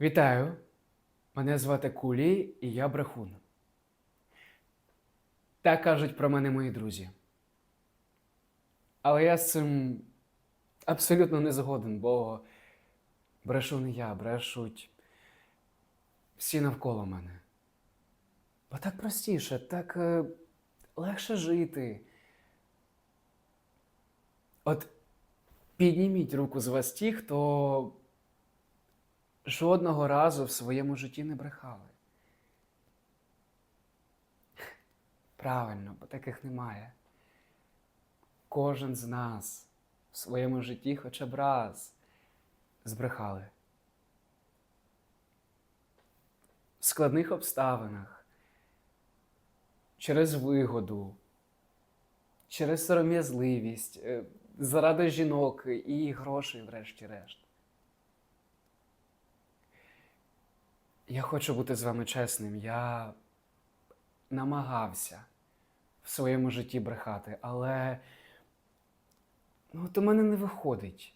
Вітаю! Мене звати Кулі, і я брехун. Так кажуть про мене мої друзі. Але я з цим абсолютно не згоден, бо брешу не я, брешуть всі навколо мене. Бо так простіше, так е, легше жити. От підніміть руку з вас ті, хто жодного разу в своєму житті не брехали. Правильно, бо таких немає. Кожен з нас в своєму житті хоча б раз збрехали. В складних обставинах, через вигоду, через сором'язливість, е, заради жінок і грошей, врешті-решт. Я хочу бути з вами чесним. Я намагався в своєму житті брехати, але ну, от у мене не виходить.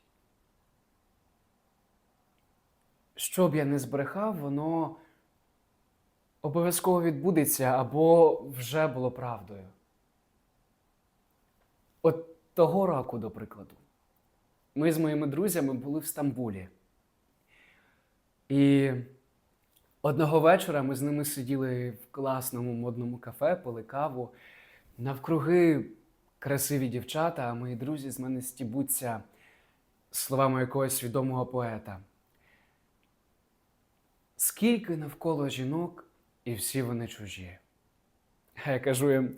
Що б я не збрехав, воно обов'язково відбудеться або вже було правдою. От того року, до прикладу, ми з моїми друзями були в Стамбулі. І Одного вечора ми з ними сиділи в класному модному кафе, пили каву. Навкруги красиві дівчата, а мої друзі з мене стібуться словами якогось відомого поета. Скільки навколо жінок, і всі вони чужі. А я кажу їм,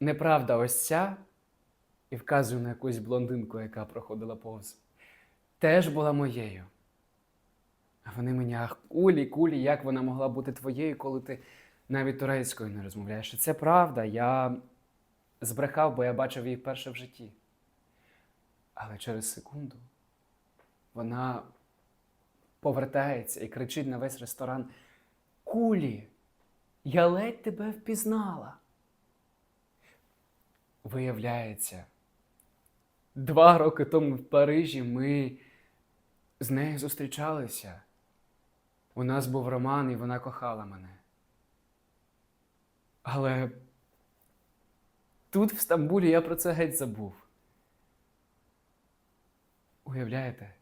неправда ось ця, і вказую на якусь блондинку, яка проходила повз, теж була моєю. А вони мені, ах, кулі, кулі, як вона могла бути твоєю, коли ти навіть турецькою не розмовляєш? Це правда, я збрехав, бо я бачив її вперше в житті. Але через секунду вона повертається і кричить на весь ресторан: Кулі, я ледь тебе впізнала. Виявляється, два роки тому в Парижі ми з нею зустрічалися. У нас був роман, і вона кохала мене. Але тут, в Стамбулі, я про це геть забув. Уявляєте?